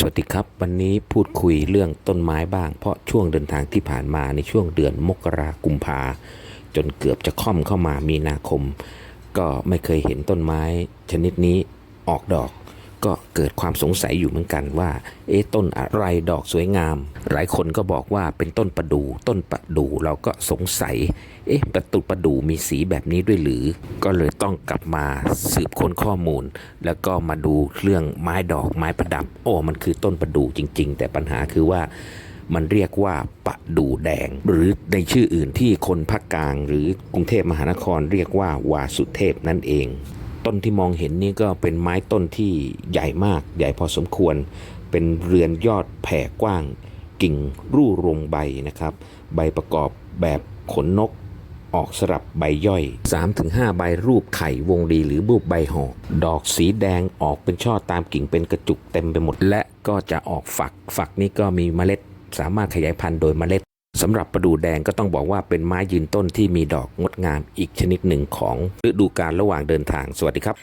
สวัสดีครับวันนี้พูดคุยเรื่องต้นไม้บ้าง เพราะช่วงเดินทางที่ผ่านมาในช่วงเดือนมกรากุมภาจนเกือบจะค่อมเข้ามามีนาคม ก็ไม่เคยเห็นต้นไม้ชนิดนี้ออกดอก ก็เกิดความสงสัยอยู่เหมือนกันว่า เอ๊ะต้นอะไรดอกสวยงาม หลายคนก็บอกว่าเป็นต้นประดู่ต้นประดู่เราก็สงสัย เอ๊ะประตูประดู่มีสีแบบนี้ด้วยหรือ ก็เลยต้องกลับมาสืบค้นข้อมูล แล้วก็มาดูเรื่องไม้ดอกไม้ประดับ โอ้มันคือต้นประดู่จริง ๆ แต่ปัญหาคือว่ามันเรียกว่าประดู่แดง หรือในชื่ออื่นที่คนภาคกลาง หรือกรุงเทพมหานครเรียกว่าวาสุเทพนั่นเอง ต้นที่มองเห็นนี่ก็เป็นไม้ต้นที่ใหญ่มาก ใหญ่พอสมควร เป็นเรือนยอดแผ่กว้าง กิ่งรู่รงใบนะครับ ใบประกอบแบบขนนกออกสลับใบย่อย 3-5 ใบรูปไข่วงรีหรือรูปใบหอกดอกสีแดงออกเป็นช่อตามกิ่งเป็นกระจุกเต็มไปหมด และก็จะออกฝัก ฝักนี้ก็มีเมล็ด สามารถขยายพันธุ์โดยเมล็ด สำหรับประดู่แดงก็ต้องบอกว่าเป็นไม้ยืนต้นที่มีดอกงดงามอีกชนิดหนึ่งของฤดูกาลระหว่างเดินทาง สวัสดีครับ